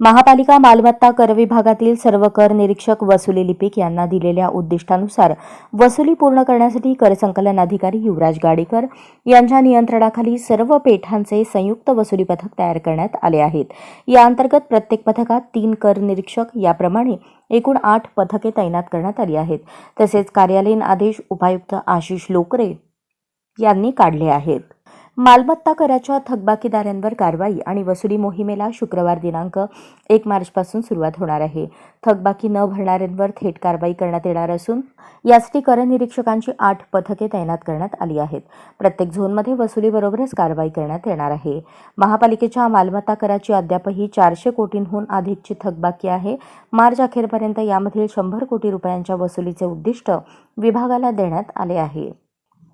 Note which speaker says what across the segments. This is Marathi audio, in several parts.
Speaker 1: महापालिका मालमत्ता कर विभागातील सर्व कर निरीक्षक वसुली लिपिक यांना दिलेल्या उद्दिष्टानुसार वसुली पूर्ण करण्यासाठी कर संकलन अधिकारी युवराज गाडेकर यांच्या नियंत्रणाखाली सर्व पेठांचे संयुक्त वसुली पथक तयार करण्यात आले आहेत. या अंतर्गत प्रत्येक पथकात तीन कर निरीक्षक याप्रमाणे एकूण आठ पथके तैनात करण्यात आली आहेत. तसेच कार्यालयीन आदेश उपायुक्त आशिष लोकरे यांनी काढले आहेत. मालमत्ता कराच्या थकबाकीदारांवर कारवाई आणि वसुली मोहिमेला शुक्रवार दिनांक एक मार्चपासून सुरुवात होणार आहे. थकबाकी न भरणाऱ्यांवर थेट कारवाई करण्यात येणार असून यासाठी कर निरीक्षकांची आठ पथके तैनात करण्यात आली आहेत. प्रत्येक झोनमध्ये वसुलीबरोबरच कारवाई करण्यात येणार आहे. महापालिकेच्या मालमत्ता कराची अद्यापही चारशे कोटींहून अधिकची थकबाकी आहे. मार्च अखेरपर्यंत यामधील शंभर कोटी रुपयांच्या वसुलीचे उद्दिष्ट विभागाला देण्यात आले आहे.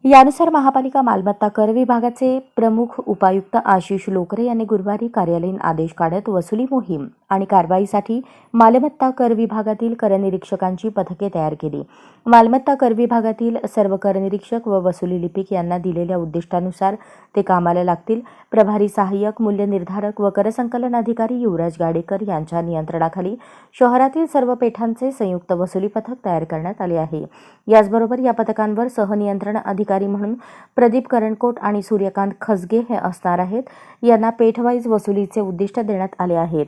Speaker 1: यानुसार महापालिका मालमत्ता कर विभागाचे प्रमुख उपायुक्त आशिष लोकरे यांनी गुरुवारी कार्यालयीन आदेश काढत वसुली मोहीम आणि कारवाईसाठी मालमत्ता कर विभागातील करनिरीक्षकांची पथके तयार केली. मालमत्ता कर विभागातील सर्व करनिरीक्षक व वसुली लिपिक यांना दिलेल्या उद्दिष्टानुसार ते कामाला लागतील. प्रभारी सहाय्यक मूल्य निर्धारक व कर संकलन अधिकारी युवराज गाडेकर यांच्या नियंत्रणाखाली शहरातील सर्व पेठांचे संयुक्त वसुली पथक तयार करण्यात आले आहे. याचबरोबर या पथकांवर सहनियंत्रण अधिकारी म्हणून प्रदीप करणकोट आणि सूर्यकांत खसगे हे असणार आहेत. यांना पेठवाईज वसुलीचे उद्दिष्ट देण्यात आले आहेत.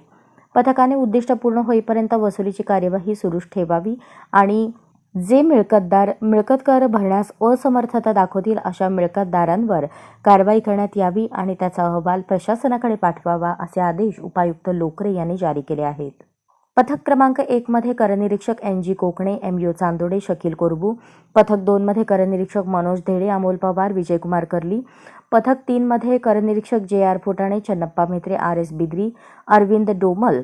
Speaker 1: पथकाने उद्दिष्ट पूर्ण होईपर्यंत वसुलीची कार्यवाही सुरूच ठेवावी आणि जे मिळकतदार मिळकत कर भरण्यास असमर्थता दाखवतील अशा मिळकतदारांवर कारवाई करण्यात यावी आणि त्याचा अहवाल प्रशासनाकडे पाठवावा असे आदेश उपायुक्त लोकरे यांनी जारी केले आहेत. पथक क्रमांक एकमध्ये करनिरीक्षक N G Kokane M U Chandode Shakeel Korbu. पथक दोनमध्ये करनिरीक्षक मनोज धेडे अमोल पवार विजयकुमार कर्ली. पथक तीनमध्ये करनिरीक्षक J R Futane Channappa Mhetre R S Bidri Arvind Domal.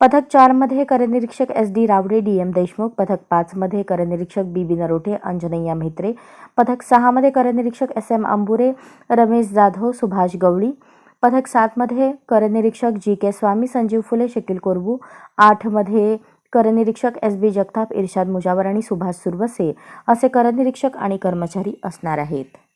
Speaker 1: पथक चारमध्ये करनिरीक्षक S D Rawade D M Deshmukh. पथक पाचमध्ये करनिरीक्षक बी बी नरोठे अंजनय्या म्हेत्रे. पथक सहामध्ये करनिरीक्षक एस एम अंबुरे रमेश जाधव सुभाष गवळी. पथक सातमध्ये करनिरीक्षक जी के स्वामी संजीव फुले शकील कोरबू. आठमध्ये करनिरीक्षक एस बी जगताप इर्शाद मुजावर आणि सुभाष सुरवसे. असे करनिरीक्षक आणि कर्मचारी असणार आहेत.